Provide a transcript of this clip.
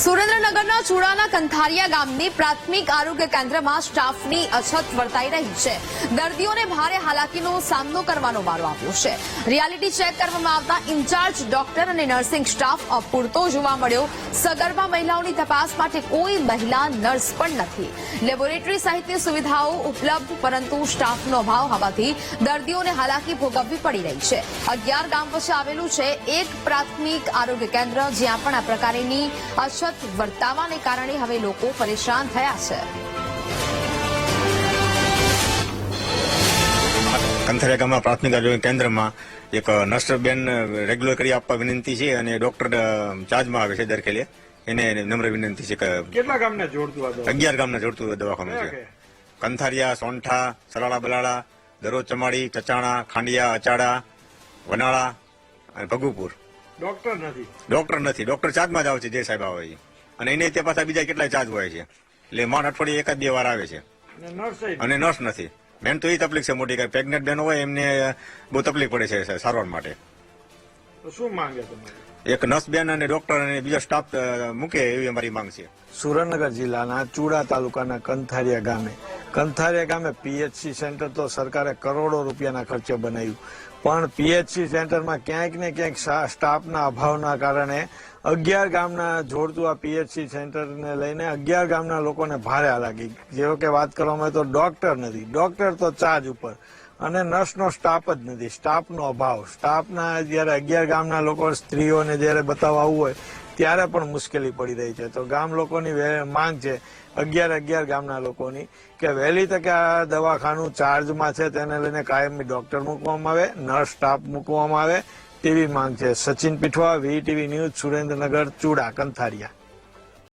સુરેન્દ્રનગરના ચુડાના કંથારિયા ગામની પ્રાથમિક આરોગ્ય કેન્દ્રમાં સ્ટાફની અછત વર્તાઈ રહી છે. દર્દીઓને ભારે હાલાકીનો સામનો કરવાનો વારો આવ્યો છે. રિયાલિટી ચેક કરવામાં આવતા ઇન્ચાર્જ ડોક્ટર અને નર્સિંગ સ્ટાફ અપૂરતો જોવા મળ્યો. સગર્ભા મહિલાઓની તપાસ માટે કોઈ મહિલા નર્સ પણ નથી. લેબોરેટરી સહિતની સુવિધાઓ ઉપલબ્ધ, પરંતુ સ્ટાફનો અભાવ હોવાથી દર્દીઓને હાલાકી ભોગવવી પડી રહી છે. અગિયાર ગામ વચ્ચે આવેલું છે એક પ્રાથમિક આરોગ્ય કેન્દ્ર, જ્યાં પણ આ પ્રકારની અછત વર્તાવાને કારણે હવે લોકો પરેશાન થયા છે. કંથરિયા ગામના પ્રાથમિક આરોગ્ય કેન્દ્રમાં એક નર્સબેન રેગ્યુલર કરી આપવા વિનંતી છે અને ડોક્ટર ચાર્જમાં આવે છે દરખેલે એને નમ્ર વિનંતી છે કે કેટલા ગામને જોડતું આ અગિયાર ગામને જોડતું દવાખાનું છે. કંથારિયા સોંઠા સલાળા બલાળા દરોજ ચમાડી ચચાણા ખાંડિયા અચાડા વનાળા અને ભગુપુર. ડોક્ટર નથી. ડોક્ટર નથી. ડોક્ટર ચાર્જમાં જ આવે છે જે સાહેબ આવે છે. અને એને તે પાછા બીજા કેટલા ચાર્જ હોય છે. એટલે માંડ અઠવાડિયે એકાદ બે વાર આવે છે. અને નર્સ નથી. મેન તો એ તકલીફ છે મોટી કે પ્રેગ્નેન્ટ બેન હોય એમને બહુ તકલીફ પડે છે સારવાર માટે. શું માંગે તમારી? એક નર્સબેન અને ડોક્ટર અને બીજો સ્ટાફ મૂકે એવી અમારી માંગ છે. સુરેન્દ્રનગર જિલ્લાના ચુડા તાલુકાના કંથારિયા ગામે. કંથારિયા ગામે પીએચસી સેન્ટર તો સરકારે કરોડો રૂપિયાના ખર્ચે બનાવ્યું. પણ પીએચસી સેન્ટરમાં ક્યાંક ને ક્યાંક સ્ટાફના અભાવના કારણે અગિયાર ગામના જોડતું આ પીએચસી સેન્ટરને લઈને અગિયાર ગામના લોકોને ભારે લાગી જેવો કે વાત કરવામાં આવે તો ડોક્ટર નથી. ડોક્ટર તો ચાર્જ ઉપર. અને નર્સનો સ્ટાફ જ નથી. સ્ટાફનો અભાવ. સ્ટાફના જ્યારે અગિયાર ગામના લોકો સ્ત્રીઓને જ્યારે બતાવવા આવવું હોય, ત્યારે પણ મુશ્કેલી પડી રહી છે. તો ગામ લોકોની માંગ છે અગિયાર અગિયાર ગામના લોકોની કે વહેલી તકે આ દવાખાનું ચાર્જમાં છે તેને લઈને કાયમી ડોક્ટર મૂકવામાં આવે નર્સ સ્ટાફ મૂકવામાં આવે, તેવી માંગ છે. Sachin Pithva VTV news, Surendranagar, Chuda, Kantharia.